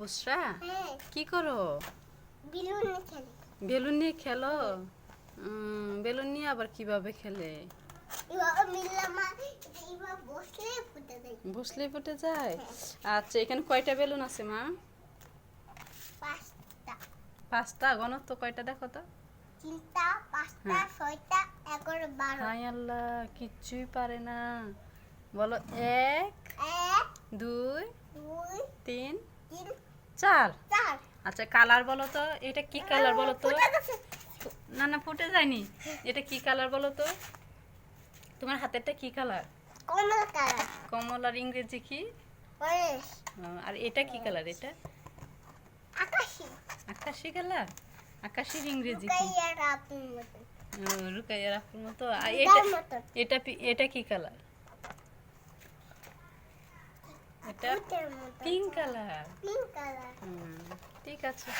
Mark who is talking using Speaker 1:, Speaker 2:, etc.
Speaker 1: বুসরা?
Speaker 2: হ্যাঁ।
Speaker 1: কি করো?
Speaker 2: বেলুন
Speaker 1: নিয়ে খেলো। বেলুন নিয়ে আবার কীভাবে খেলে?
Speaker 2: বসলে ফুটে
Speaker 1: যায়। আচ্ছা এখানে কয়টা বেলুন আছে মা?
Speaker 2: পাঁচটা।
Speaker 1: ঘনত্ব কয়টা দেখো তো।
Speaker 2: তিনটা পাঁচটা
Speaker 1: হ্যাঁ।
Speaker 2: ছয়টা এগারো বারো।
Speaker 1: হাই আল্লাহ কিচ্ছুই পারে না। বলো এক দুই
Speaker 2: দুই
Speaker 1: তিন
Speaker 2: তিন
Speaker 1: চার আচ্ছা কালার বলো তো এটা কি কালার বলো তো? না না ফুটে যায়নি। এটা কি কালার বলো তো? তোমার হাতেরটা কি কালার?
Speaker 2: কমলা কালার।
Speaker 1: কমলার ইংরেজি কি? আর এটা কি কালার এটা?
Speaker 2: আকাশি।
Speaker 1: আকাশি কালার? আকাশের ইংরেজি কি? রুকাইয়ার আপুর মতো। এটা এটা কি কালার? এটা পিঙ্ক কালার
Speaker 2: পিঙ্ক কালার
Speaker 1: হুম ঠিক আছে।